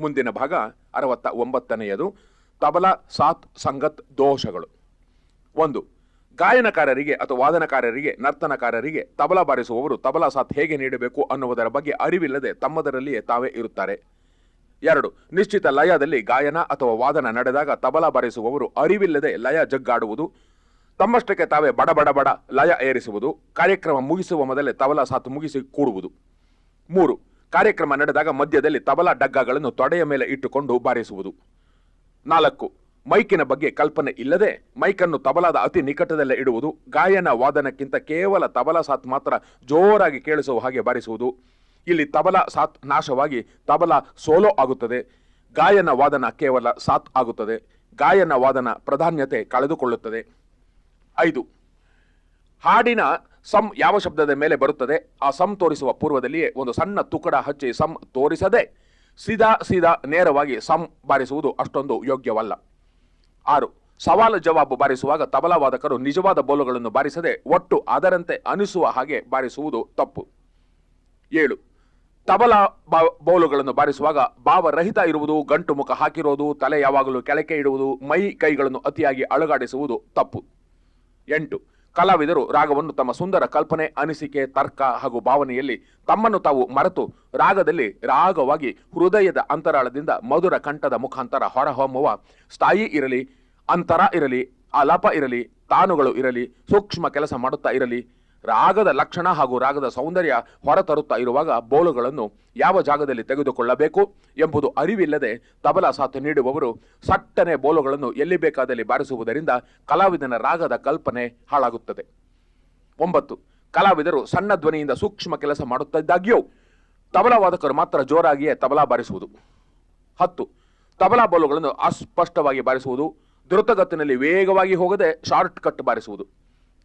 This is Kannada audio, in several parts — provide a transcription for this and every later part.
ಮುಂದಿನ ಭಾಗ ಅರವತ್ತ ಒಂಬತ್ತನೆಯದು. ತಬಲಾ, ಸಾತ್, ಸಂಗತ್, ದೋಷಗಳು. ಒಂದು, ಗಾಯನಕಾರರಿಗೆ ಅಥವಾ ವಾದನಕಾರರಿಗೆ, ನರ್ತನಕಾರರಿಗೆ ತಬಲಾ ಬಾರಿಸುವವರು ತಬಲಾ, ಸಾತ್ ಹೇಗೆ ನೀಡಬೇಕು ಅನ್ನುವುದರ ಬಗ್ಗೆ ಅರಿವಿಲ್ಲದೆ ತಮ್ಮದರಲ್ಲಿಯೇ ತಾವೇ ಇರುತ್ತಾರೆ. ಎರಡು, ನಿಶ್ಚಿತ ಲಯದಲ್ಲಿ ಗಾಯನ ಅಥವಾ ವಾದನ ನಡೆದಾಗ ತಬಲಾ ಬಾರಿಸುವವರು ಅರಿವಿಲ್ಲದೆ ಲಯ ಜಗ್ಗಾಡುವುದು. ತಮ್ಮಷ್ಟಕ್ಕೆ ತಾವೇ ಬಡ ಬಡ ಬಡ ಲಯ ಏರಿಸುವುದು. ಕಾರ್ಯಕ್ರಮ ಮುಗಿಸುವ ಮೊದಲೇ ತಬಲಾ, ಸಾತ್ ಮುಗಿಸಿ ಕೂಡುವುದು. ಮೂರು ಕಾರ್ಯಕ್ರಮ ನಡೆದಾಗ ಮಧ್ಯದಲ್ಲಿ ತಬಲಾ ಡಗ್ಗಗಳನ್ನು ತೊಡೆಯ ಮೇಲೆ ಇಟ್ಟುಕೊಂಡು ಬಾರಿಸುವುದು. ನಾಲ್ಕು, ಮೈಕಿನ ಬಗ್ಗೆ ಕಲ್ಪನೆ ಇಲ್ಲದೆ ಮೈಕನ್ನು ತಬಲಾದ ಅತಿ ನಿಕಟದಲ್ಲೇ ಇಡುವುದು, ಗಾಯನ ವಾದನಕ್ಕಿಂತ ಕೇವಲ ತಬಲಾ ಸಾತ್ ಮಾತ್ರ ಜೋರಾಗಿ ಕೇಳಿಸುವ ಹಾಗೆ ಬಾರಿಸುವುದು. ಇಲ್ಲಿ ತಬಲಾ ಸಾತ್ ನಾಶವಾಗಿ ತಬಲಾ ಸೋಲೋ ಆಗುತ್ತದೆ, ಗಾಯನ ವಾದನ ಕೇವಲ ಸಾತ್ ಆಗುತ್ತದೆ, ಗಾಯನ ವಾದನ ಪ್ರಾಧಾನ್ಯತೆ ಕಳೆದುಕೊಳ್ಳುತ್ತದೆ. ಐದು, ಹಾಡಿನ ಸಂ ಯಾವ ಶಬ್ದದ ಮೇಲೆ ಬರುತ್ತದೆ? ಆ ಸಂ ತೋರಿಸುವ ಪೂರ್ವದಲ್ಲಿಯೇ ಒಂದು ಸಣ್ಣ ತುಕಡ ಹಚ್ಚಿ ಸಂ ತೋರಿಸದೆ ಸೀದಾ ಸೀದಾ ನೇರವಾಗಿ ಸಂ ಬಾರಿಸುವುದು ಅಷ್ಟೊಂದು ಯೋಗ್ಯವಲ್ಲ. ಆರು, ಸವಾಲು ಜವಾಬು ಬಾರಿಸುವಾಗ ತಬಲಾ ವಾದಕರು ನಿಜವಾದ ಬೋಲುಗಳನ್ನು ಬಾರಿಸದೆ ಒಟ್ಟು ಅದರಂತೆ ಅನಿಸುವ ಹಾಗೆ ಬಾರಿಸುವುದು ತಪ್ಪು. ಏಳು, ತಬಲಾ ಬಾ- ಬೌಲುಗಳನ್ನು ಬಾರಿಸುವಾಗ ಭಾವರಹಿತ ಇರುವುದು, ಗಂಟು ಮುಖ ಹಾಕಿರೋದು, ತಲೆ ಯಾವಾಗಲೂ ಕೆಳಕೆ ಇಡುವುದು, ಮೈ ಕೈಗಳನ್ನು ಅತಿಯಾಗಿ ಅಳಗಾಡಿಸುವುದು ತಪ್ಪು. ಎಂಟು ಕಲಾವಿದರು ರಾಗವನ್ನು ತಮ್ಮ ಸುಂದರ ಕಲ್ಪನೆ, ಅನಿಸಿಕೆ, ತರ್ಕ ಹಾಗೂ ಭಾವನೆಯಲ್ಲಿ ತಮ್ಮನ್ನು ತಾವು ಮರೆತು ರಾಗದಲ್ಲಿ ರಾಗವಾಗಿ ಹೃದಯದ ಅಂತರಾಳದಿಂದ ಮಧುರ ಕಂಠದ ಮುಖಾಂತರ ಹೊರಹೊಮ್ಮುವ ಸ್ಥಾಯಿ ಇರಲಿ, ಅಂತರ ಇರಲಿ, ಅಲಪ ಇರಲಿ, ತಾನುಗಳು ಇರಲಿ, ಸೂಕ್ಷ್ಮ ಕೆಲಸ ಮಾಡುತ್ತಾ ಇರಲಿ ರಾಗದ ಲಕ್ಷಣ ಹಾಗೂ ರಾಗದ ಸೌಂದರ್ಯ ಹೊರತರುತ್ತಾ ಇರುವಾಗ ಬೋಲುಗಳನ್ನು ಯಾವ ಜಾಗದಲ್ಲಿ ತೆಗೆದುಕೊಳ್ಳಬೇಕು ಎಂಬುದು ಅರಿವಿಲ್ಲದೆ ತಬಲಾ ಸಾಥ್ ನೀಡುವವರು ಸಟ್ಟನೆ ಬೋಲುಗಳನ್ನು ಎಲ್ಲಿ ಬೇಕಾದಲ್ಲಿ ಬಾರಿಸುವುದರಿಂದ ಕಲಾವಿದನ ರಾಗದ ಕಲ್ಪನೆ ಹಾಳಾಗುತ್ತದೆ. ಒಂಬತ್ತು, ಕಲಾವಿದರು ಸಣ್ಣ ಧ್ವನಿಯಿಂದ ಸೂಕ್ಷ್ಮ ಕೆಲಸ ಮಾಡುತ್ತಿದ್ದಾಗ್ಯೂ ತಬಲಾ ವಾದಕರು ಮಾತ್ರ ಜೋರಾಗಿಯೇ ತಬಲಾ ಬಾರಿಸುವುದು. ಹತ್ತು, ತಬಲಾ ಬೋಲುಗಳನ್ನು ಅಸ್ಪಷ್ಟವಾಗಿ ಬಾರಿಸುವುದು, ದ್ರುತಗತಿನಲ್ಲಿ ವೇಗವಾಗಿ ಹೋಗದೆ ಶಾರ್ಟ್ ಕಟ್ ಬಾರಿಸುವುದು.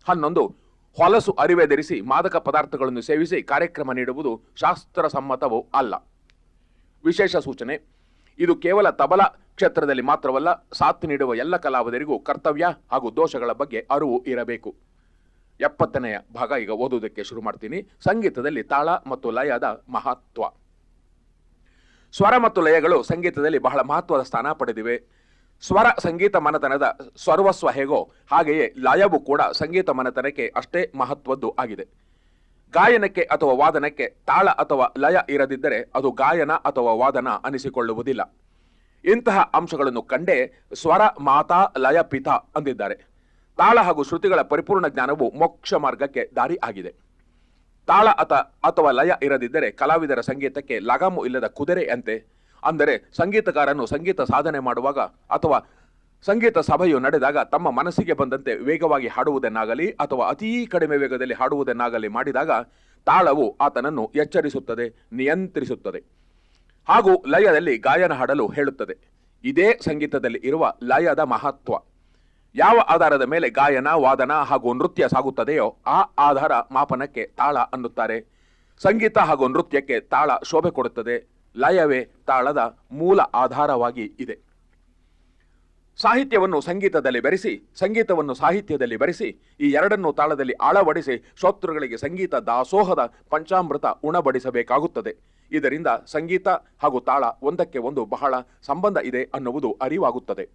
ಹನ್ನೊಂದು ಹೊಲಸು ಅರಿವೆ ಧರಿಸಿ ಮಾದಕ ಪದಾರ್ಥಗಳನ್ನು ಸೇವಿಸಿ ಕಾರ್ಯಕ್ರಮ ನೀಡುವುದು ಶಾಸ್ತ್ರಸಮ್ಮತವೂ ಅಲ್ಲ. ವಿಶೇಷ ಸೂಚನೆ, ಇದು ಕೇವಲ ತಬಲಾ ಕ್ಷೇತ್ರದಲ್ಲಿ ಮಾತ್ರವಲ್ಲ, ಸಾಥ್ ನೀಡುವ ಎಲ್ಲ ಕಲಾವಿದರಿಗೂ ಕರ್ತವ್ಯ ಹಾಗೂ ದೋಷಗಳ ಬಗ್ಗೆ ಅರಿವು ಇರಬೇಕು. ಎಪ್ಪತ್ತನೆಯ ಭಾಗ ಈಗ ಓದುವುದಕ್ಕೆ ಶುರು ಮಾಡ್ತೀನಿ. ಸಂಗೀತದಲ್ಲಿ ತಾಳ ಮತ್ತು ಲಯದ ಮಹತ್ವ. ಸ್ವರ ಮತ್ತು ಲಯಗಳು ಸಂಗೀತದಲ್ಲಿ ಬಹಳ ಮಹತ್ವದ ಸ್ಥಾನ ಪಡೆದಿವೆ. ಸ್ವರ ಸಂಗೀತ ಮನತನದ ಸರ್ವಸ್ವ ಹೇಗೋ ಹಾಗೆಯೇ ಲಯವು ಕೂಡ ಸಂಗೀತ ಮನತನಕ್ಕೆ ಅಷ್ಟೇ ಮಹತ್ವದ್ದು ಆಗಿದೆ. ಗಾಯನಕ್ಕೆ ಅಥವಾ ವಾದನಕ್ಕೆ ತಾಳ ಅಥವಾ ಲಯ ಇರದಿದ್ದರೆ ಅದು ಗಾಯನ ಅಥವಾ ವಾದನ ಅನಿಸಿಕೊಳ್ಳುವುದಿಲ್ಲ. ಇಂತಹ ಅಂಶಗಳನ್ನು ಕಂಡೇ ಸ್ವರ ಮಾತಾ ಲಯ ಪಿತ ಅಂದಿದ್ದಾರೆ. ತಾಳ ಹಾಗೂ ಶ್ರುತಿಗಳ ಪರಿಪೂರ್ಣ ಜ್ಞಾನವು ಮೋಕ್ಷ ಮಾರ್ಗಕ್ಕೆ ದಾರಿ ಆಗಿದೆ. ತಾಳ ಅಥ ಅಥವಾ ಲಯ ಇರದಿದ್ದರೆ ಕಲಾವಿದರ ಸಂಗೀತಕ್ಕೆ ಲಗಾಮು ಇಲ್ಲದ ಕುದುರೆಯಂತೆ ಅಂದರೆ ಸಂಗೀತಗಾರನು ಸಂಗೀತ ಸಾಧನೆ ಮಾಡುವಾಗ ಅಥವಾ ಸಂಗೀತ ಸಭೆಯು ನಡೆದಾಗ ತಮ್ಮ ಮನಸ್ಸಿಗೆ ಬಂದಂತೆ ವೇಗವಾಗಿ ಹಾಡುವುದನ್ನಾಗಲಿ ಅಥವಾ ಅತೀ ಕಡಿಮೆ ವೇಗದಲ್ಲಿ ಹಾಡುವುದನ್ನಾಗಲಿ ಮಾಡಿದಾಗ ತಾಳವು ಆತನನ್ನು ಎಚ್ಚರಿಸುತ್ತದೆ, ನಿಯಂತ್ರಿಸುತ್ತದೆ. ಹಾಗೂ ಲಯದಲ್ಲಿ ಗಾಯನ ಹಾಡಲು ಹೇಳುತ್ತದೆ. ಇದೇ ಸಂಗೀತದಲ್ಲಿ ಇರುವ ಲಯದ ಮಹತ್ವ. ಯಾವ ಆಧಾರದ ಮೇಲೆ ಗಾಯನ, ವಾದನ ಹಾಗೂ ನೃತ್ಯ ಸಾಗುತ್ತದೆಯೋ ಆ ಆಧಾರ ಮಾಪನಕ್ಕೆ ತಾಳ ಅನ್ನುತ್ತಾರೆ. ಸಂಗೀತ ಹಾಗೂ ನೃತ್ಯಕ್ಕೆ ತಾಳ ಶೋಭೆ ಕೊಡುತ್ತದೆ. ಲಯವೇ ತಾಳದ ಮೂಲ ಆಧಾರವಾಗಿ ಇದೆ. ಸಾಹಿತ್ಯವನ್ನು ಸಂಗೀತದಲ್ಲಿ ಬೆರೆಸಿ, ಸಂಗೀತವನ್ನು ಸಾಹಿತ್ಯದಲ್ಲಿ ಬೆರೆಸಿ, ಈ ಎರಡನ್ನು ತಾಳದಲ್ಲಿ ಆಳವಡಿಸಿ ಶ್ರೋತೃಗಳಿಗೆ ಸಂಗೀತ ದಾಸೋಹದ ಪಂಚಾಮೃತ ಉಣಬಡಿಸಬೇಕಾಗುತ್ತದೆ. ಇದರಿಂದ ಸಂಗೀತ ಹಾಗೂ ತಾಳ ಒಂದಕ್ಕೆ ಒಂದು ಬಹಳ ಸಂಬಂಧ ಇದೆ ಅನ್ನುವುದು ಅರಿವಾಗುತ್ತದೆ.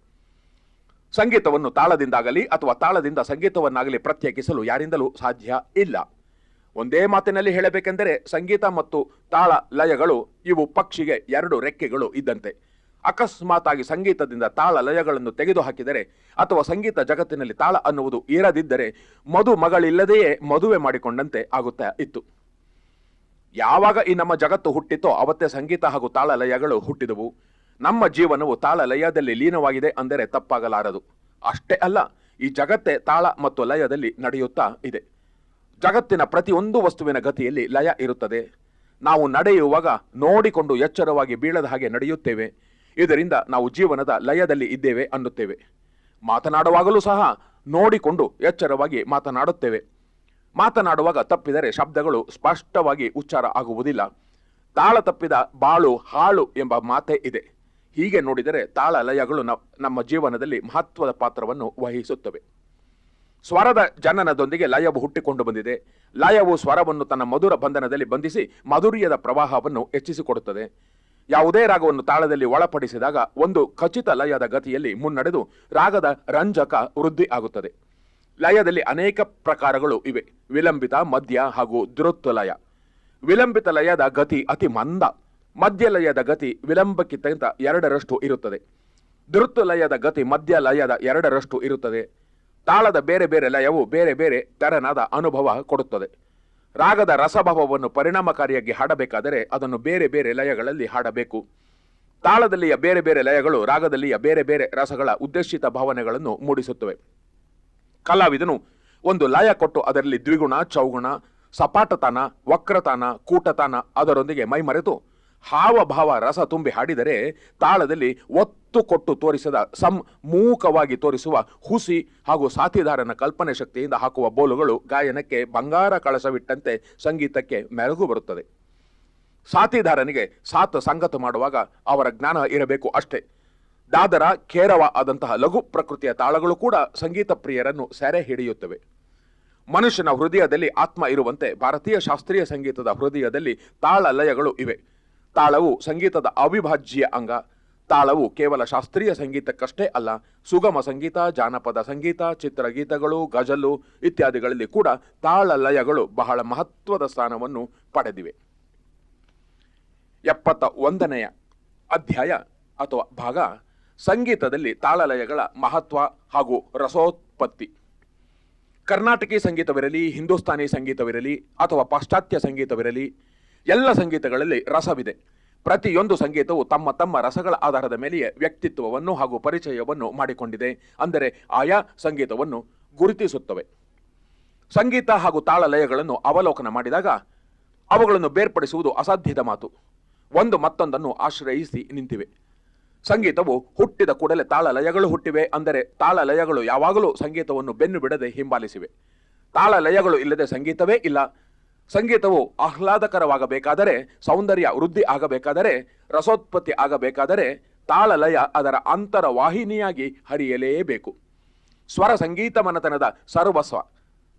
ಸಂಗೀತವನ್ನು ತಾಳದಿಂದಾಗಲಿ ಅಥವಾ ತಾಳದಿಂದ ಸಂಗೀತವನ್ನಾಗಲಿ ಪ್ರತ್ಯೇಕಿಸಲು ಯಾರಿಂದಲೂ ಸಾಧ್ಯ ಇಲ್ಲ. ಒಂದೇ ಮಾತಿನಲ್ಲಿ ಹೇಳಬೇಕೆಂದರೆ ಸಂಗೀತ ಮತ್ತು ತಾಳ ಲಯಗಳು ಇವು ಪಕ್ಷಿಗೆ ಎರಡು ರೆಕ್ಕೆಗಳು ಇದ್ದಂತೆ. ಅಕಸ್ಮಾತಾಗಿ ಸಂಗೀತದಿಂದ ತಾಳ ಲಯಗಳನ್ನು ತೆಗೆದುಹಾಕಿದರೆ ಅಥವಾ ಸಂಗೀತ ಜಗತ್ತಿನಲ್ಲಿ ತಾಳ ಅನ್ನುವುದು ಇರದಿದ್ದರೆ ಮಧು ಮಗಳಿಲ್ಲದೆಯೇ ಮದುವೆ ಮಾಡಿಕೊಂಡಂತೆ ಆಗುತ್ತಾ ಇತ್ತು. ಯಾವಾಗ ಈ ನಮ್ಮ ಜಗತ್ತು ಹುಟ್ಟಿತೋ ಅವತ್ತೇ ಸಂಗೀತ ಹಾಗೂ ತಾಳ ಲಯಗಳು ಹುಟ್ಟಿದವು. ನಮ್ಮ ಜೀವನವು ತಾಳ ಲಯದಲ್ಲಿ ಲೀನವಾಗಿದೆ ಅಂದರೆ ತಪ್ಪಾಗಲಾರದು. ಅಷ್ಟೇ ಅಲ್ಲ, ಈ ಜಗತ್ತೇ ತಾಳ ಮತ್ತು ಲಯದಲ್ಲಿ ನಡೆಯುತ್ತಾ ಇದೆ. ಜಗತ್ತಿನ ಪ್ರತಿಯೊಂದು ವಸ್ತುವಿನ ಗತಿಯಲ್ಲಿ ಲಯ ಇರುತ್ತದೆ. ನಾವು ನಡೆಯುವಾಗ ನೋಡಿಕೊಂಡು ಎಚ್ಚರವಾಗಿ ಬೀಳದ ಹಾಗೆ ನಡೆಯುತ್ತೇವೆ. ಇದರಿಂದ ನಾವು ಜೀವನದ ಲಯದಲ್ಲಿ ಇದ್ದೇವೆ ಅನ್ನುತ್ತೇವೆ. ಮಾತನಾಡುವಾಗಲೂ ಸಹ ನೋಡಿಕೊಂಡು ಎಚ್ಚರವಾಗಿ ಮಾತನಾಡುತ್ತೇವೆ. ಮಾತನಾಡುವಾಗ ತಪ್ಪಿದರೆ ಶಬ್ದಗಳು ಸ್ಪಷ್ಟವಾಗಿ ಉಚ್ಚಾರ ಆಗುವುದಿಲ್ಲ. ತಾಳ ತಪ್ಪಿದ ಬಾಳು ಹಾಳು ಎಂಬ ಮಾತೇ ಇದೆ. ಹೀಗೆ ನೋಡಿದರೆ ತಾಳ ಲಯಗಳು ನಮ್ಮ ಜೀವನದಲ್ಲಿ ಮಹತ್ವದ ಪಾತ್ರವನ್ನು ವಹಿಸುತ್ತವೆ. ಸ್ವರದ ಜನನದೊಂದಿಗೆ ಲಯವು ಹುಟ್ಟಿಕೊಂಡು ಬಂದಿದೆ. ಲಯವು ಸ್ವರವನ್ನು ತನ್ನ ಮಧುರ ಬಂಧನದಲ್ಲಿ ಬಂಧಿಸಿ ಮಾಧುರ್ಯದ ಪ್ರವಾಹವನ್ನು ಹೆಚ್ಚಿಸಿಕೊಡುತ್ತದೆ. ಯಾವುದೇ ರಾಗವನ್ನು ತಾಳದಲ್ಲಿ ಒಳಪಡಿಸಿದಾಗ ಒಂದು ಖಚಿತ ಲಯದ ಗತಿಯಲ್ಲಿ ಮುನ್ನಡೆದು ರಾಗದ ರಂಜಕ ವೃದ್ಧಿ ಆಗುತ್ತದೆ. ಲಯದಲ್ಲಿ ಅನೇಕ ಪ್ರಕಾರಗಳು ಇವೆ. ವಿಲಂಬಿತ, ಮಧ್ಯ ಹಾಗೂ ದ್ರುತ್ ಲಯ. ವಿಲಂಬಿತ ಲಯದ ಗತಿ ಅತಿ ಮಂದ. ಮಧ್ಯ ಲಯದ ಗತಿ ವಿಲಂಬಕ್ಕಿಂತ ಎರಡರಷ್ಟು ಇರುತ್ತದೆ. ದುರತ್ವ ಲಯದ ಗತಿ ಮಧ್ಯ ಲಯದ ಎರಡರಷ್ಟು ಇರುತ್ತದೆ. ತಾಳದ ಬೇರೆ ಬೇರೆ ಲಯವು ಬೇರೆ ಬೇರೆ ತೆರನಾದ ಅನುಭವ ಕೊಡುತ್ತದೆ. ರಾಗದ ರಸಭಾವವನ್ನು ಪರಿಣಾಮಕಾರಿಯಾಗಿ ಹಾಡಬೇಕಾದರೆ ಅದನ್ನು ಬೇರೆ ಬೇರೆ ಲಯಗಳಲ್ಲಿ ಹಾಡಬೇಕು. ತಾಳದಲ್ಲಿಯ ಬೇರೆ ಬೇರೆ ಲಯಗಳು ರಾಗದಲ್ಲಿಯ ಬೇರೆ ಬೇರೆ ರಸಗಳ ಉದ್ದೇಶಿತ ಭಾವನೆಗಳನ್ನು ಮೂಡಿಸುತ್ತವೆ. ಕಲಾವಿದನು ಒಂದು ಲಯ ಕೊಟ್ಟು ಅದರಲ್ಲಿ ದ್ವಿಗುಣ, ಚೌಗುಣ, ಸಪಾಟತನ, ವಕ್ರತಾನ, ಕೂಟತಾನ ಅದರೊಂದಿಗೆ ಮೈಮರೆತು ಹಾವಭಾವ ರಸ ತುಂಬಿ ಹಾಡಿದರೆ ತಾಳದಲ್ಲಿ ಒತ್ತು ಕೊಟ್ಟು ತೋರಿಸದ ಸಂಮೂಕವಾಗಿ ತೋರಿಸುವ ಹುಸಿ ಹಾಗೂ ಸಾಥಿದಾರನ ಕಲ್ಪನೆ ಶಕ್ತಿಯಿಂದ ಹಾಕುವ ಬೋಲುಗಳು ಗಾಯನಕ್ಕೆ ಬಂಗಾರ ಕಳಸವಿಟ್ಟಂತೆ ಸಂಗೀತಕ್ಕೆ ಮೆರಗು ಬರುತ್ತದೆ. ಸಾಥಿದಾರನಿಗೆ ಸಾತ ಸಂಗತ ಮಾಡುವಾಗ ಅವರ ಜ್ಞಾನ ಇರಬೇಕು ಅಷ್ಟೇ. ದಾದರ, ಖೇರವ ಆದಂತಹ ಲಘು ಪ್ರಕೃತಿಯ ತಾಳಗಳು ಕೂಡ ಸಂಗೀತ ಪ್ರಿಯರನ್ನು ಸೆರೆ ಹಿಡಿಯುತ್ತವೆ. ಮನುಷ್ಯನ ಹೃದಯದಲ್ಲಿ ಆತ್ಮ ಇರುವಂತೆ ಭಾರತೀಯ ಶಾಸ್ತ್ರೀಯ ಸಂಗೀತದ ಹೃದಯದಲ್ಲಿ ತಾಳ ಲಯಗಳು ಇವೆ. ತಾಳವು ಸಂಗೀತದ ಅವಿಭಾಜ್ಯ ಅಂಗ. ತಾಳವು ಕೇವಲ ಶಾಸ್ತ್ರೀಯ ಸಂಗೀತಕ್ಕಷ್ಟೇ ಅಲ್ಲ, ಸುಗಮ ಸಂಗೀತ, ಜಾನಪದ ಸಂಗೀತ, ಚಿತ್ರಗೀತಗಳು, ಗಜಲು ಇತ್ಯಾದಿಗಳಲ್ಲಿ ಕೂಡ ತಾಳ ಲಯಗಳು ಬಹಳ ಮಹತ್ವದ ಸ್ಥಾನವನ್ನು ಪಡೆದಿವೆ. ಎಪ್ಪತ್ತ ಒಂದನೆಯ ಅಧ್ಯಾಯ ಅಥವಾ ಭಾಗ, ಸಂಗೀತದಲ್ಲಿ ತಾಳಲಯಗಳ ಮಹತ್ವ ಹಾಗೂ ರಸೋತ್ಪತ್ತಿ. ಕರ್ನಾಟಕಿ ಸಂಗೀತವಿರಲಿ, ಹಿಂದೂಸ್ತಾನಿ ಸಂಗೀತವಿರಲಿ ಅಥವಾ ಪಾಶ್ಚಾತ್ಯ ಸಂಗೀತವಿರಲಿ ಎಲ್ಲ ಸಂಗೀತಗಳಲ್ಲಿ ರಸವಿದೆ. ಪ್ರತಿಯೊಂದು ಸಂಗೀತವು ತಮ್ಮ ತಮ್ಮ ರಸಗಳ ಆಧಾರದ ಮೇಲೆಯೇ ವ್ಯಕ್ತಿತ್ವವನ್ನು ಹಾಗೂ ಪರಿಚಯವನ್ನು ಮಾಡಿಕೊಂಡಿದೆ. ಅಂದರೆ ಆಯಾ ಸಂಗೀತವನ್ನು ಗುರುತಿಸುತ್ತವೆ. ಸಂಗೀತ ಹಾಗೂ ತಾಳಲಯಗಳನ್ನು ಅವಲೋಕನ ಮಾಡಿದಾಗ ಅವುಗಳನ್ನು ಬೇರ್ಪಡಿಸುವುದು ಅಸಾಧ್ಯದ ಮಾತು. ಒಂದು ಮತ್ತೊಂದನ್ನು ಆಶ್ರಯಿಸಿ ನಿಂತಿವೆ. ಸಂಗೀತವು ಹುಟ್ಟಿದ ಕೂಡಲೇ ತಾಳಲಯಗಳು ಹುಟ್ಟಿವೆ. ಅಂದರೆ ತಾಳಲಯಗಳು ಯಾವಾಗಲೂ ಸಂಗೀತವನ್ನು ಬೆನ್ನು ಬಿಡದೆ ಹಿಂಬಾಲಿಸಿವೆ. ತಾಳಲಯಗಳು ಇಲ್ಲದೆ ಸಂಗೀತವೇ ಇಲ್ಲ. ಸಂಗೀತವು ಆಹ್ಲಾದಕರವಾಗಬೇಕಾದರೆ, ಸೌಂದರ್ಯ ವೃದ್ಧಿ ಆಗಬೇಕಾದರೆ, ರಸೋತ್ಪತ್ತಿ ಆಗಬೇಕಾದರೆ ತಾಳಲಯ ಅದರ ಅಂತರ ವಾಹಿನಿಯಾಗಿ ಹರಿಯಲೇಬೇಕು. ಸ್ವರ ಸಂಗೀತ ಮನತನದ ಸರ್ವಸ್ವ.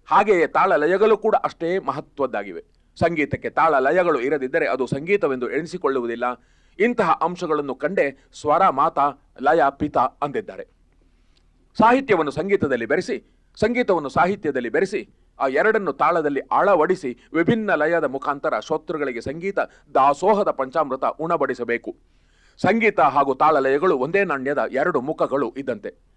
ಹಾಗೆಯೇ ತಾಳಲಯಗಳು ಕೂಡ ಅಷ್ಟೇ ಮಹತ್ವದ್ದಾಗಿವೆ. ಸಂಗೀತಕ್ಕೆ ತಾಳ ಲಯಗಳು ಇರದಿದ್ದರೆ ಅದು ಸಂಗೀತವೆಂದು ಎಣಿಸಿಕೊಳ್ಳುವುದಿಲ್ಲ. ಇಂತಹ ಅಂಶಗಳನ್ನು ಕಂಡೇ ಸ್ವರ ಮಾತ ಲಯ ಪಿತ ಅಂದಿದ್ದಾರೆ. ಸಾಹಿತ್ಯವನ್ನು ಸಂಗೀತದಲ್ಲಿ ಬೆರೆಸಿ, ಸಂಗೀತವನ್ನು ಸಾಹಿತ್ಯದಲ್ಲಿ ಬೆರೆಸಿ ಆ ಎರಡನ್ನು ತಾಳದಲ್ಲಿ ಆಳವಡಿಸಿ ವಿಭಿನ್ನ ಲಯದ ಮುಖಾಂತರ ಶ್ರೋತೃಗಳಿಗೆ ಸಂಗೀತ, ದಾಸೋಹದ ಪಂಚಾಮೃತ ಉಣಬಡಿಸಬೇಕು. ಸಂಗೀತ ಹಾಗೂ ತಾಳಲಯಗಳು ಒಂದೇ ನಾಣ್ಯದ ಎರಡು ಮುಖಗಳು ಇದ್ದಂತೆ.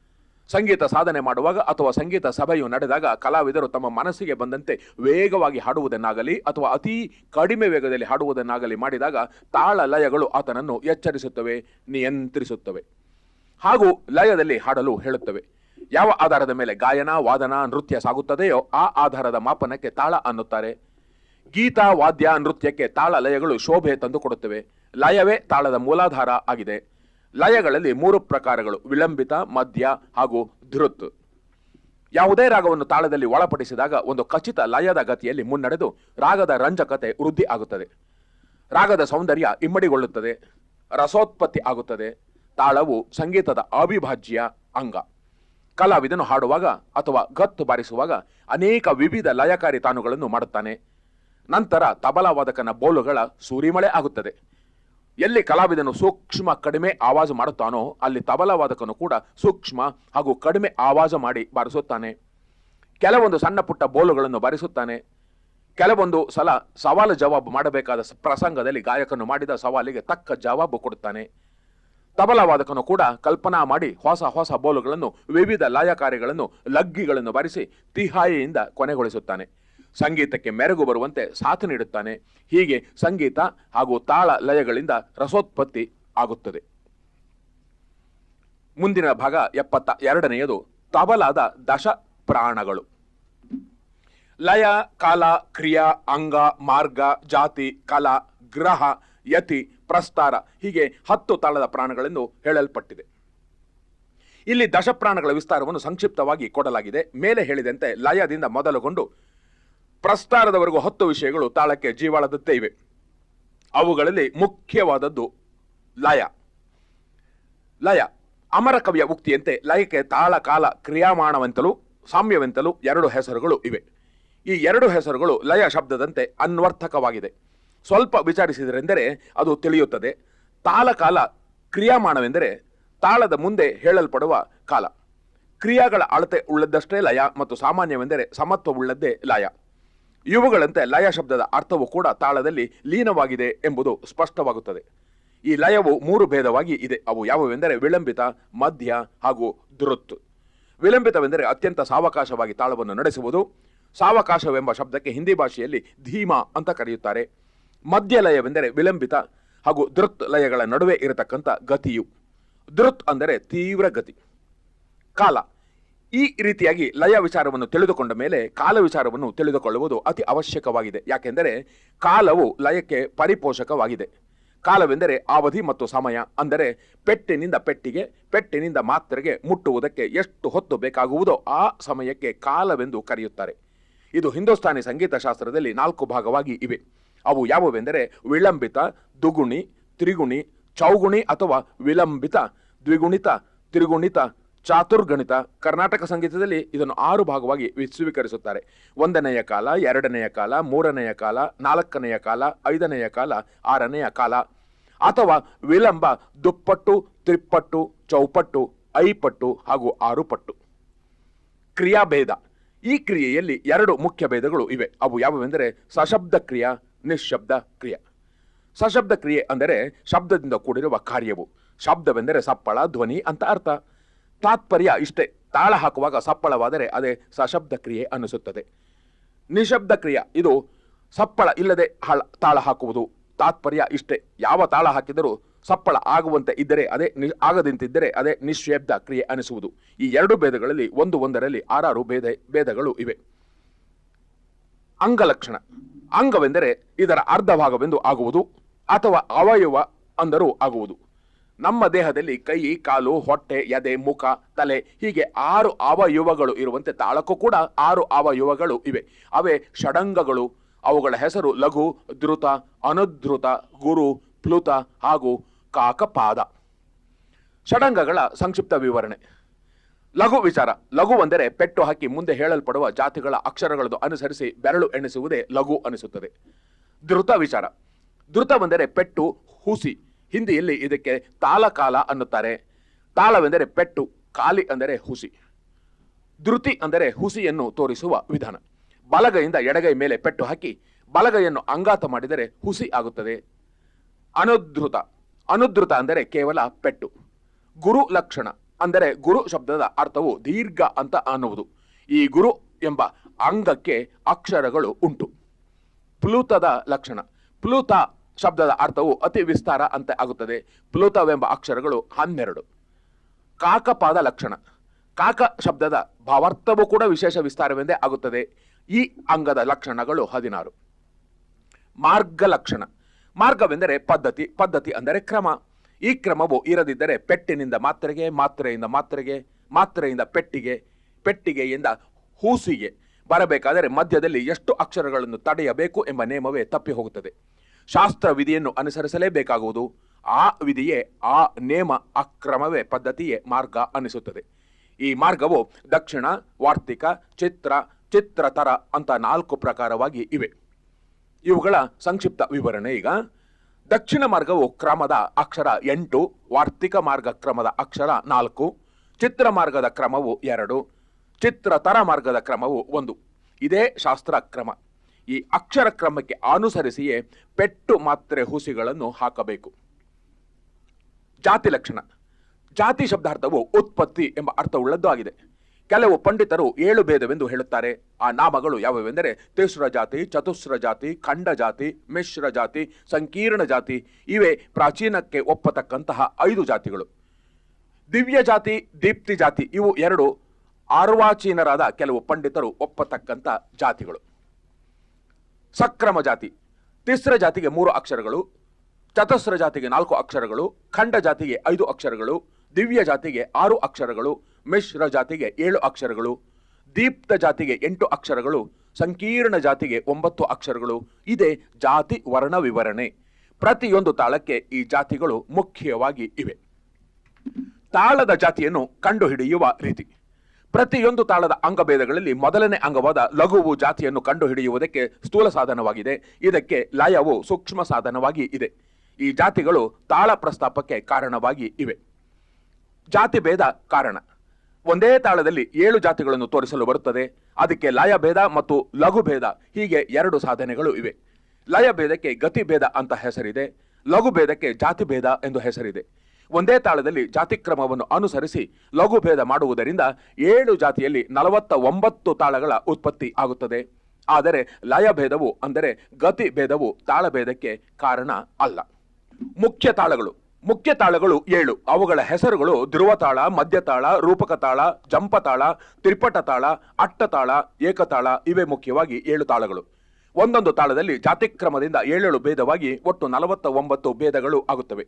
ಸಂಗೀತ ಸಾಧನೆ ಮಾಡುವಾಗ ಅಥವಾ ಸಂಗೀತ ಸಭೆಯು ನಡೆದಾಗ ಕಲಾವಿದರು ತಮ್ಮ ಮನಸ್ಸಿಗೆ ಬಂದಂತೆ ವೇಗವಾಗಿ ಹಾಡುವುದನ್ನಾಗಲಿ ಅಥವಾ ಅತಿ ಕಡಿಮೆ ವೇಗದಲ್ಲಿ ಹಾಡುವುದನ್ನಾಗಲಿ ಮಾಡಿದಾಗ ತಾಳ ಲಯಗಳು ಆತನನ್ನು ಎಚ್ಚರಿಸುತ್ತವೆ, ನಿಯಂತ್ರಿಸುತ್ತವೆ. ಹಾಗೂ ಲಯದಲ್ಲಿ ಹಾಡಲು ಹೇಳುತ್ತವೆ. ಯಾವ ಆಧಾರದ ಮೇಲೆ ಗಾಯನ, ವಾದನ, ನೃತ್ಯ ಸಾಗುತ್ತದೆಯೋ ಆ ಆಧಾರದ ಮಾಪನಕ್ಕೆ ತಾಳ ಅನ್ನುತ್ತಾರೆ. ಗೀತ, ವಾದ್ಯ, ನೃತ್ಯಕ್ಕೆ ತಾಳ ಲಯಗಳು ಶೋಭೆ ತಂದುಕೊಡುತ್ತವೆ. ಲಯವೇ ತಾಳದ ಮೂಲಾಧಾರ ಆಗಿದೆ. ಲಯಗಳಲ್ಲಿ ಮೂರು ಪ್ರಕಾರಗಳು, ವಿಳಂಬಿತ ಮಧ್ಯ ಹಾಗೂ ಧೃತ್. ಯಾವುದೇ ರಾಗವನ್ನು ತಾಳದಲ್ಲಿ ಒಳಪಡಿಸಿದಾಗ ಒಂದು ಖಚಿತ ಲಯದ ಗತಿಯಲ್ಲಿ ಮುನ್ನಡೆದು ರಾಗದ ರಂಜಕತೆ ವೃದ್ಧಿ ಆಗುತ್ತದೆ. ರಾಗದ ಸೌಂದರ್ಯ ಇಮ್ಮಡಿಗೊಳ್ಳುತ್ತದೆ. ರಸೋತ್ಪತ್ತಿ ಆಗುತ್ತದೆ. ತಾಳವು ಸಂಗೀತದ ಅವಿಭಾಜ್ಯ ಅಂಗ. ಕಲಾವಿದನು ಹಾಡುವಾಗ ಅಥವಾ ಗತ್ತು ಬಾರಿಸುವಾಗ ಅನೇಕ ವಿವಿಧ ಲಯಕಾರಿ ತಾನುಗಳನ್ನು ಮಾಡುತ್ತಾನೆ. ನಂತರ ತಬಲಾವಾದಕನ ಬೋಲುಗಳ ಸೂರಿಮಳೆ ಆಗುತ್ತದೆ. ಎಲ್ಲಿ ಕಲಾವಿದನು ಸೂಕ್ಷ್ಮ ಕಡಿಮೆ ಆವಾಜು ಮಾಡುತ್ತಾನೋ ಅಲ್ಲಿ ತಬಲಾವಾದಕನು ಕೂಡ ಸೂಕ್ಷ್ಮ ಹಾಗೂ ಕಡಿಮೆ ಆವಾಜು ಮಾಡಿ ಬಾರಿಸುತ್ತಾನೆ. ಕೆಲವೊಂದು ಸಣ್ಣ ಪುಟ್ಟ ಬೋಲುಗಳನ್ನು ಬಾರಿಸುತ್ತಾನೆ. ಕೆಲವೊಂದು ಸಲ ಸವಾಲು ಜವಾಬು ಮಾಡಬೇಕಾದ ಪ್ರಸಂಗದಲ್ಲಿ ಗಾಯಕನು ಮಾಡಿದ ಸವಾಲಿಗೆ ತಕ್ಕ ಜವಾಬು ಕೊಡುತ್ತಾನೆ. ತಬಲಾವಾದಕನು ಕೂಡ ಕಲ್ಪನಾ ಮಾಡಿ ಹೊಸ ಹೊಸ ಬೋಲುಗಳನ್ನು, ವಿವಿಧ ಲಯಕಾರಿಗಳನ್ನು ಲಗ್ಗಿಗಳನ್ನು ಬಾರಿಸಿ ತಿಹಾಯಿಯಿಂದ ಕೊನೆಗೊಳಿಸುತ್ತಾನೆ. ಸಂಗೀತಕ್ಕೆ ಮೆರಗು ಬರುವಂತೆ ಸಾಥ್ ನೀಡುತ್ತಾನೆ. ಹೀಗೆ ಸಂಗೀತ ಹಾಗೂ ತಾಳ ಲಯಗಳಿಂದ ರಸೋತ್ಪತ್ತಿ ಆಗುತ್ತದೆ. ಮುಂದಿನ ಭಾಗ ಎಪ್ಪತ್ತ ಎರಡನೆಯದು ತಬಲಾದ ದಶ ಪ್ರಾಣಗಳು. ಲಯ, ಕಾಲ, ಕ್ರಿಯಾ, ಅಂಗ, ಮಾರ್ಗ, ಜಾತಿ, ಕಲಾ, ಗ್ರಹ, ಯತಿ ಪ್ರಸ್ತಾರ. ಹೀಗೆ ಹತ್ತು ತಾಳದ ಪ್ರಾಣಗಳೆಂದು ಹೇಳಲ್ಪಟ್ಟಿದೆ. ಇಲ್ಲಿ ದಶಪ್ರಾಣಗಳ ವಿಸ್ತಾರವನ್ನು ಸಂಕ್ಷಿಪ್ತವಾಗಿ ಕೊಡಲಾಗಿದೆ. ಮೇಲೆ ಹೇಳಿದಂತೆ ಲಯದಿಂದ ಮೊದಲುಗೊಂಡು ಪ್ರಸ್ತಾರದವರೆಗೂ ಹತ್ತು ವಿಷಯಗಳು ತಾಳಕ್ಕೆ ಜೀವಾಳದಂತೆ ಇವೆ. ಅವುಗಳಲ್ಲಿ ಮುಖ್ಯವಾದದ್ದು ಲಯ. ಲಯ, ಅಮರ ಕವಿಯ ಉಕ್ತಿಯಂತೆ ಲಯಕ್ಕೆ ತಾಳ, ಕಾಲ, ಕ್ರಿಯಾಮಾಣವೆಂತಲೂ, ಸಾಮ್ಯವೆಂತಲೂ ಎರಡು ಹೆಸರುಗಳು ಇವೆ. ಈ ಎರಡು ಹೆಸರುಗಳು ಲಯ ಶಬ್ದದಂತೆ ಅನ್ವರ್ಥಕವಾಗಿದೆ. ಸ್ವಲ್ಪ ವಿಚಾರಿಸಿದರೆಂದರೆ ಅದು ತಿಳಿಯುತ್ತದೆ. ತಾಳಕಾಲ ಕ್ರಿಯಾಮಾಣವೆಂದರೆ ತಾಳದ ಮುಂದೆ ಹೇಳಲ್ಪಡುವ ಕಾಲ. ಕ್ರಿಯಾಗಳ ಅಳತೆ ಉಳ್ಳದ್ದಷ್ಟೇ ಲಯ ಮತ್ತು ಸಾಮಾನ್ಯವೆಂದರೆ ಸಮತ್ವವುಳ್ಳದ್ದೇ ಲಯ. ಇವುಗಳಂತೆ ಲಯ ಶಬ್ದದ ಅರ್ಥವು ಕೂಡ ತಾಳದಲ್ಲಿ ಲೀನವಾಗಿದೆ ಎಂಬುದು ಸ್ಪಷ್ಟವಾಗುತ್ತದೆ. ಈ ಲಯವು ಮೂರು ಭೇದವಾಗಿ ಇದೆ. ಅವು ಯಾವುವೆಂದರೆ ವಿಳಂಬಿತ, ಮಧ್ಯ ಹಾಗೂ ಧೃತ್ ವಿಳಂಬಿತವೆಂದರೆ ಅತ್ಯಂತ ಸಾವಕಾಶವಾಗಿ ತಾಳವನ್ನು ನಡೆಸುವುದು. ಸಾವಕಾಶವೆಂಬ ಶಬ್ದಕ್ಕೆ ಹಿಂದಿ ಭಾಷೆಯಲ್ಲಿ ಧೀಮಾ ಅಂತ ಕರೆಯುತ್ತಾರೆ. ಮಧ್ಯ ಲಯವೆಂದರೆ ವಿಳಂಬಿತ ಹಾಗೂ ದೃತ್ ಲಯಗಳ ನಡುವೆ ಇರತಕ್ಕಂಥ ಗತಿಯು. ದೃತ್ ಅಂದರೆ ತೀವ್ರ ಗತಿ. ಕಾಲ. ಈ ರೀತಿಯಾಗಿ ಲಯ ವಿಚಾರವನ್ನು ತಿಳಿದುಕೊಂಡ ಮೇಲೆ ಕಾಲ ವಿಚಾರವನ್ನು ತಿಳಿದುಕೊಳ್ಳುವುದು ಅತಿ ಅವಶ್ಯಕವಾಗಿದೆ. ಯಾಕೆಂದರೆ ಕಾಲವು ಲಯಕ್ಕೆ ಪರಿಪೋಷಕವಾಗಿದೆ. ಕಾಲವೆಂದರೆ ಅವಧಿ ಮತ್ತು ಸಮಯ. ಅಂದರೆ ಪೆಟ್ಟಿನಿಂದ ಪೆಟ್ಟಿಗೆ, ಪೆಟ್ಟಿನಿಂದ ಮಾತ್ರೆಗೆ ಮುಟ್ಟುವುದಕ್ಕೆ ಎಷ್ಟು ಹೊತ್ತು ಬೇಕಾಗುವುದೋ ಆ ಸಮಯಕ್ಕೆ ಕಾಲವೆಂದು ಕರೆಯುತ್ತಾರೆ. ಇದು ಹಿಂದೂಸ್ತಾನಿ ಸಂಗೀತ ಶಾಸ್ತ್ರದಲ್ಲಿ ನಾಲ್ಕು ಭಾಗವಾಗಿ ಇವೆ. ಅವು ಯಾವುವೆಂದರೆ ವಿಳಂಬಿತ ದುಗುಣಿ ತ್ರಿಗುಣಿ, ಚೌಗುಣಿ ಅಥವಾ ವಿಳಂಬಿತ ದ್ವಿಗುಣಿತ, ತ್ರಿಗುಣಿತ, ಚಾತುರ್ಗಣಿತ. ಕರ್ನಾಟಕ ಸಂಗೀತದಲ್ಲಿ ಇದನ್ನು ಆರು ಭಾಗವಾಗಿ ಸ್ವೀಕರಿಸುತ್ತಾರೆ ಒಂದನೆಯ ಕಾಲ, ಎರಡನೆಯ ಕಾಲ, ಮೂರನೆಯ ಕಾಲ, ನಾಲ್ಕನೆಯ ಕಾಲ, ಐದನೆಯ ಕಾಲ, ಆರನೆಯ ಕಾಲ. ಅಥವಾ ವಿಳಂಬ, ದುಪ್ಪಟ್ಟು, ತ್ರಿಪ್ಪಟ್ಟು, ಚೌಪಟ್ಟು, ಐಪಟ್ಟು ಹಾಗೂ ಆರು ಪಟ್ಟು ಕ್ರಿಯಾಭೇದ. ಈ ಕ್ರಿಯೆಯಲ್ಲಿ ಎರಡು ಮುಖ್ಯ ಭೇದಗಳು ಇವೆ. ಅವು ಯಾವುವೆಂದರೆ ಸಶಬ್ದ ಕ್ರಿಯಾ ನಿಶ್ಶಬ್ದ ಕ್ರಿಯೆ. ಸಶಬ್ದ ಕ್ರಿಯೆ ಅಂದರೆ ಶಬ್ದದಿಂದ ಕೂಡಿರುವ ಕಾರ್ಯವು. ಶಬ್ದವೆಂದರೆ ಸಪ್ಪಳ, ಧ್ವನಿ ಅಂತ ಅರ್ಥ. ತಾತ್ಪರ್ಯ ಇಷ್ಟೇ. ತಾಳ ಹಾಕುವಾಗ ಸಪ್ಪಳವಾದರೆ ಅದೇ ಸಶಬ್ದ ಕ್ರಿಯೆ ಅನಿಸುತ್ತದೆ ನಿಶಬ್ದ ಕ್ರಿಯೆ, ಇದು ಸಪ್ಪಳ ಇಲ್ಲದೆ ಹಳ, ತಾಳ ಹಾಕುವುದು. ತಾತ್ಪರ್ಯ ಇಷ್ಟೇ. ಯಾವ ತಾಳ ಹಾಕಿದರೂ ಸಪ್ಪಳ ಆಗುವಂತೆ ಇದ್ದರೆ ಅದೇ ನಿ, ಆಗದಂತಿದ್ದರೆ ಅದೇ ನಿಶ್ಶಬ್ದ ಕ್ರಿಯೆ ಅನಿಸುವುದು ಈ ಎರಡು ಭೇದಗಳಲ್ಲಿ ಒಂದು ಒಂದರಲ್ಲಿ ಆರಾರು ಭೇದ, ಭೇದಗಳು ಇವೆ. ಅಂಗಲಕ್ಷಣ. ಅಂಗವೆಂದರೆ ಇದರ ಅರ್ಧ ಭಾಗವೆಂದು ಆಗುವುದು ಅಥವಾ ಅವಯವ ಅಂದರೂ ಆಗುವುದು. ನಮ್ಮ ದೇಹದಲ್ಲಿ ಕೈ, ಕಾಲು, ಹೊಟ್ಟೆ, ಎದೆ, ಮುಖ, ತಲೆ ಹೀಗೆ ಆರು ಅವಯವಗಳು ಇರುವಂತೆ ತಾಳಕ್ಕೂ ಕೂಡ ಆರು ಅವಯವಗಳು ಇವೆ. ಅವೇ ಷಡಂಗಗಳು. ಅವುಗಳ ಹೆಸರು ಲಘು ಧೃತ ಅನುಧೃತ ಗುರು, ಪ್ಲುತ ಹಾಗೂ ಕಾಕಪಾದ. ಷಡಂಗಗಳ ಸಂಕ್ಷಿಪ್ತ ವಿವರಣೆ. ಲಘು ವಿಚಾರ. ಲಘು ಅಂದರೆ ಪೆಟ್ಟು ಹಾಕಿ ಮುಂದೆ ಹೇಳಲ್ಪಡುವ ಜಾತಿಗಳ ಅಕ್ಷರಗಳನ್ನು ಅನುಸರಿಸಿ ಬೆರಳು ಎಣಿಸುವುದೇ ಲಘು ಅನಿಸುತ್ತದೆ. ಧೃತ ವಿಚಾರ. ಧೃತವೆಂದರೆ ಪೆಟ್ಟು, ಹುಸಿ. ಹಿಂದಿಯಲ್ಲಿ ಇದಕ್ಕೆ ತಾಲಕಾಲ ಅನ್ನುತ್ತಾರೆ. ತಾಳವೆಂದರೆ ಪೆಟ್ಟು ಕಾಲಿ ಅಂದರೆ ಹುಸಿ. ಧೃತಿ ಅಂದರೆ ಹುಸಿಯನ್ನು ತೋರಿಸುವ ವಿಧಾನ. ಬಲಗೈಯಿಂದ ಎಡಗೈ ಮೇಲೆ ಪೆಟ್ಟು ಹಾಕಿ ಬಲಗೈಯನ್ನು ಅಂಗಾತ ಮಾಡಿದರೆ ಹುಸಿ ಆಗುತ್ತದೆ. ಅನುಧೃತ ಅನುಧೃತ ಅಂದರೆ ಕೇವಲ ಪೆಟ್ಟು. ಗುರು ಲಕ್ಷಣ. ಅಂದರೆ ಗುರು ಶಬ್ದದ ಅರ್ಥವು ದೀರ್ಘ ಅಂತ ಅನ್ನುವುದು. ಈ ಗುರು ಎಂಬ ಅಂಗಕ್ಕೆ ಅಕ್ಷರಗಳು ಉಂಟು. ಪ್ಲೂತದ ಲಕ್ಷಣ. ಪ್ಲೂತ ಶಬ್ದದ ಅರ್ಥವು ಅತಿ ವಿಸ್ತಾರ ಅಂತ ಆಗುತ್ತದೆ. ಪ್ಲೂತವೆಂಬ ಅಕ್ಷರಗಳು ಹನ್ನೆರಡು. ಕಾಕಪಾದ ಲಕ್ಷಣ. ಕಾಕ ಶಬ್ದದ ಭಾವಾರ್ಥವೂ ಕೂಡ ವಿಶೇಷ ವಿಸ್ತಾರವೆಂದೇ ಆಗುತ್ತದೆ. ಈ ಅಂಗದ ಲಕ್ಷಣಗಳು ಹದಿನಾರು. ಮಾರ್ಗ ಲಕ್ಷಣ. ಮಾರ್ಗವೆಂದರೆ ಪದ್ಧತಿ. ಪದ್ಧತಿ ಅಂದರೆ ಕ್ರಮ. ಈ ಕ್ರಮವು ಇರದಿದ್ದರೆ ಪೆಟ್ಟಿನಿಂದ ಮಾತ್ರೆಗೆ, ಮಾತ್ರೆಯಿಂದ ಮಾತ್ರೆಗೆ, ಮಾತ್ರೆಯಿಂದ ಪೆಟ್ಟಿಗೆ, ಪೆಟ್ಟಿಗೆಯಿಂದ ಹೂಸಿಗೆ ಬರಬೇಕಾದರೆ ಮಧ್ಯದಲ್ಲಿ ಎಷ್ಟು ಅಕ್ಷರಗಳನ್ನು ತಡೆಯಬೇಕು ಎಂಬ ನಿಯಮವೇ ತಪ್ಪಿ ಹೋಗುತ್ತದೆ. ಶಾಸ್ತ್ರ ವಿಧಿಯನ್ನು ಅನುಸರಿಸಲೇಬೇಕಾಗುವುದು. ಆ ವಿಧಿಯೇ, ಆ ನೇಮ, ಅಕ್ರಮವೇ ಪದ್ಧತಿಯೇ ಮಾರ್ಗ ಅನಿಸುತ್ತದೆ ಈ ಮಾರ್ಗವು ದಕ್ಷಿಣ, ವಾರ್ತಿಕ, ಚಿತ್ರ, ಚಿತ್ರತರ ಅಂತ ನಾಲ್ಕು ಪ್ರಕಾರವಾಗಿ ಇವೆ. ಇವುಗಳ ಸಂಕ್ಷಿಪ್ತ ವಿವರಣೆ ಈಗ. ದಕ್ಷಿಣ ಮಾರ್ಗವು ಕ್ರಮದ ಅಕ್ಷರ ಎಂಟು, ವಾರ್ತಿಕ ಮಾರ್ಗ ಕ್ರಮದ ಅಕ್ಷರ ನಾಲ್ಕು, ಚಿತ್ರ ಮಾರ್ಗದ ಕ್ರಮವು ಎರಡು ಚಿತ್ರತರ ಮಾರ್ಗದ ಕ್ರಮವು ಒಂದು. ಇದೇ ಶಾಸ್ತ್ರ ಕ್ರಮ. ಈ ಅಕ್ಷರ ಕ್ರಮಕ್ಕೆ ಅನುಸರಿಸಿಯೇ ಪೆಟ್ಟು ಮಾತ್ರೆ ಹುಸಿಗಳನ್ನು ಹಾಕಬೇಕು. ಜಾತಿ ಲಕ್ಷಣ. ಜಾತಿ ಶಬ್ದಾರ್ಥವು ಉತ್ಪತ್ತಿ ಎಂಬ ಅರ್ಥವುಳ್ಳದ್ದು ಆಗಿದೆ ಕೆಲವು ಪಂಡಿತರು ಏಳು ಭೇದವೆಂದು ಹೇಳುತ್ತಾರೆ. ಆ ನಾಮಗಳು ಯಾವುವೆಂದರೆ ತಿಸ್ರ ಜಾತಿ ಚತುಸ್ರ ಜಾತಿ, ಖಂಡ ಜಾತಿ, ಮಿಶ್ರ ಜಾತಿ, ಸಂಕೀರ್ಣ ಜಾತಿ. ಇವೇ ಪ್ರಾಚೀನಕ್ಕೆ ಒಪ್ಪತಕ್ಕಂತಹ ಐದು ಜಾತಿಗಳು. ದಿವ್ಯ ಜಾತಿ, ದೀಪ್ತಿ ಜಾತಿ ಇವು ಎರಡು ಆರ್ವಾಚೀನರಾದ ಕೆಲವು ಪಂಡಿತರು ಒಪ್ಪತಕ್ಕಂಥ ಜಾತಿಗಳು. ಸಕ್ರಮ ಜಾತಿ, ತಿಸ್ರ ಜಾತಿಗೆ ಮೂರು ಅಕ್ಷರಗಳು ಚತಸ್ರ ಜಾತಿಗೆ ನಾಲ್ಕು ಅಕ್ಷರಗಳು, ಖಂಡ ಜಾತಿಗೆ ಐದು ಅಕ್ಷರಗಳು ದಿವ್ಯ ಜಾತಿಗೆ ಆರು ಅಕ್ಷರಗಳು, ಮಿಶ್ರ ಜಾತಿಗೆ ಏಳು ಅಕ್ಷರಗಳು, ದೀಪ್ತ ಜಾತಿಗೆ ಎಂಟು ಅಕ್ಷರಗಳು, ಸಂಕೀರ್ಣ ಜಾತಿಗೆ ಒಂಬತ್ತು ಅಕ್ಷರಗಳು. ಇದೇ ಜಾತಿ ವರ್ಣ ವಿವರಣೆ. ಪ್ರತಿಯೊಂದು ತಾಳಕ್ಕೆ ಈ ಜಾತಿಗಳು ಮುಖ್ಯವಾಗಿ ಇವೆ. ತಾಳದ ಜಾತಿಯನ್ನು ಕಂಡುಹಿಡಿಯುವ ರೀತಿ. ಪ್ರತಿಯೊಂದು ತಾಳದ ಅಂಗಭೇದಗಳಲ್ಲಿ ಮೊದಲನೇ ಅಂಗವಾದ ಲಘುವು ಜಾತಿಯನ್ನು ಕಂಡುಹಿಡಿಯುವುದಕ್ಕೆ ಸ್ಥೂಲ ಸಾಧನವಾಗಿದೆ. ಇದಕ್ಕೆ ಲಯವು ಸೂಕ್ಷ್ಮ ಸಾಧನವಾಗಿ ಇದೆ. ಈ ಜಾತಿಗಳು ತಾಳ ಪ್ರಸ್ತಾಪಕ್ಕೆ ಕಾರಣವಾಗಿ ಇವೆ. ಜಾತಿ ಭೇದ ಕಾರಣ. ಒಂದೇ ತಾಳದಲ್ಲಿ ಏಳು ಜಾತಿಗಳನ್ನು ತೋರಿಸಲು ಬರುತ್ತದೆ. ಅದಕ್ಕೆ ಲಯ ಭೇದ ಮತ್ತು ಲಘು ಭೇದ, ಹೀಗೆ ಎರಡು ಸಾಧನೆಗಳು ಇವೆ. ಲಯ ಗತಿಭೇದ ಗತಿ ಭೇದ ಅಂತ ಹೆಸರಿದೆ. ಲಘು ಭೇದಕ್ಕೆ ಜಾತಿ ಭೇದ ಎಂದು ಹೆಸರಿದೆ. ಒಂದೇ ತಾಳದಲ್ಲಿ ಜಾತಿ ಕ್ರಮವನ್ನು ಅನುಸರಿಸಿ ಲಘು ಭೇದ ಮಾಡುವುದರಿಂದ ಏಳು ಜಾತಿಯಲ್ಲಿ ನಲವತ್ತ ಒಂಬತ್ತು ತಾಳಗಳ ಉತ್ಪತ್ತಿ ಆಗುತ್ತದೆ. ಆದರೆ ಲಯ ಭೇದವು ಅಂದರೆ ಗತಿ ಭೇದವು ತಾಳಭೇದಕ್ಕೆ ಕಾರಣ ಅಲ್ಲ. ಮುಖ್ಯ ತಾಳಗಳು. ಮುಖ್ಯ ತಾಳಗಳು ಏಳು. ಅವುಗಳ ಹೆಸರುಗಳು ಧ್ರುವತಾಳ, ಮಧ್ಯತಾಳ, ರೂಪಕತಾಳ, ಜಂಪತಾಳ ತ್ರಿಪಟ ತಾಳ ಅಟ್ಟತಾಳ, ಏಕತಾಳ ಇವೇ ಮುಖ್ಯವಾಗಿ ಏಳು ತಾಳಗಳು. ಒಂದೊಂದು ತಾಳದಲ್ಲಿ ಜಾತಿಕ್ರಮದಿಂದ ಏಳೇಳು ಭೇದವಾಗಿ ಒಟ್ಟು ನಲವತ್ತ ಒಂಬತ್ತು ಭೇದಗಳು ಆಗುತ್ತವೆ.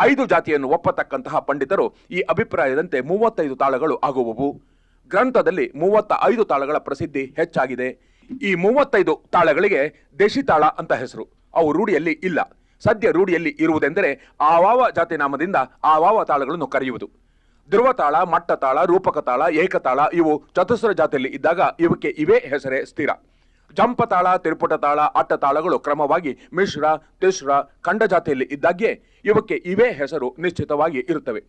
ಐದು ಜಾತಿಯನ್ನು ಒಪ್ಪತಕ್ಕಂತಹ ಪಂಡಿತರು ಈ ಅಭಿಪ್ರಾಯದಂತೆ ಮೂವತ್ತೈದು ತಾಳಗಳು ಆಗುವವು. ಗ್ರಂಥದಲ್ಲಿ ಮೂವತ್ತ ಐದು ತಾಳಗಳ ಪ್ರಸಿದ್ಧಿ ಹೆಚ್ಚಾಗಿದೆ. ಈ ಮೂವತ್ತೈದು ತಾಳಗಳಿಗೆ ದೇಶಿತಾಳ ಅಂತ ಹೆಸರು. ಅವು ರೂಢಿಯಲ್ಲಿ ಇಲ್ಲ. ಸದ್ಯ ರೂಢಿಯಲ್ಲಿ ಇರುವುದೆಂದರೆ ಆವಾವ ಜಾತಿ ನಾಮದಿಂದ ಆವಾವ ತಾಳಗಳನ್ನು ಕರೆಯುವುದು. ಧ್ರುವತಾಳ, ಮಟ್ಟತಾಳ, ರೂಪಕತಾಳ, ಏಕತಾಳ ಇವು ಚತುಸ್ರ ಜಾತಿಯಲ್ಲಿ ಇದ್ದಾಗ ಇವಕ್ಕೆ ಇವೇ ಹೆಸರೇ ಸ್ಥಿರ. ಜಂಪತಾಳ ಅಟ್ಟ ತಾಳಗಳು ಕ್ರಮವಾಗಿ ಮಿಶ್ರ, ತಿಶ್ರ, ಖಂಡ ಜಾತಿಯಲ್ಲಿ ಇದ್ದಾಗ್ಯೇ ಇವಕ್ಕೆ ಇವೇ ಹೆಸರು ನಿಶ್ಚಿತವಾಗಿ ಇರುತ್ತವೆ.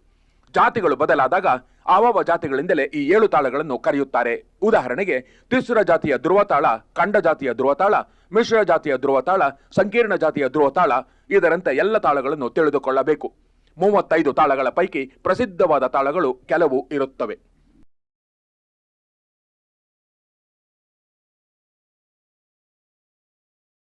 ಜಾತಿಗಳು ಬದಲಾದಾಗ ಆವಾವ ಜಾತಿಗಳಿಂದಲೇ ಈ ಏಳು ತಾಳಗಳನ್ನು ಕರೆಯುತ್ತಾರೆ. ಉದಾಹರಣೆಗೆ ತಿಸ್ರ ಜಾತಿಯ ಧ್ರುವತಾಳ, ಖಂಡ ಜಾತಿಯ ಧ್ರುವತಾಳ, ಮಿಶ್ರ ಜಾತಿಯ ಧ್ರುವತಾಳ, ಸಂಕೀರ್ಣ ಜಾತಿಯ ಧ್ರುವತಾಳ ಇದರಂತೆ ಎಲ್ಲ ತಾಳಗಳನ್ನು ತಿಳಿದುಕೊಳ್ಳಬೇಕು. ಮೂವತ್ತೈದು ತಾಳಗಳ ಪೈಕಿ ಪ್ರಸಿದ್ಧವಾದ ತಾಳಗಳು ಕೆಲವು ಇರುತ್ತವೆ.